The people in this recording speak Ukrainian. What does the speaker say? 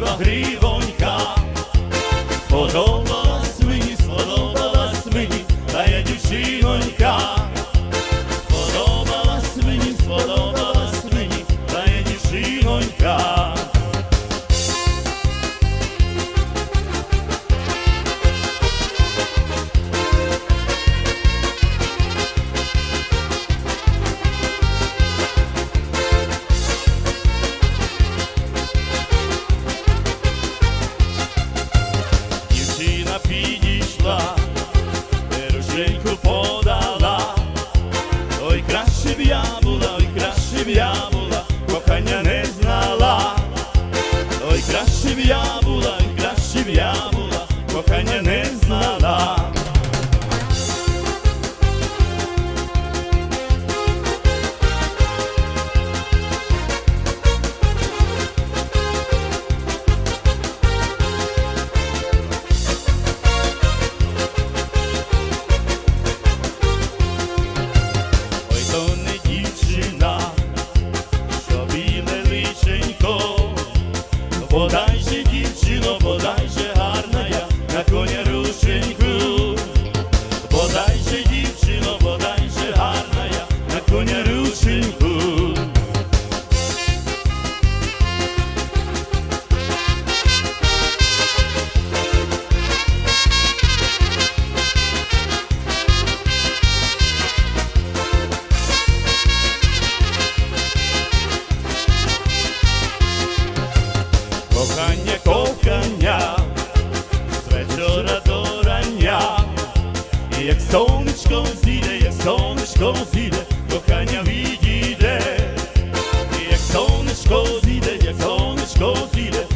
красива гривонька. Подобається підійшла. краще, дівчино, подай лозання ковкання, з вечора до рання, і як сонечко зійде, як сонечко зійде, кохання відійде, і як сонечко зійде, як сонечко зійде.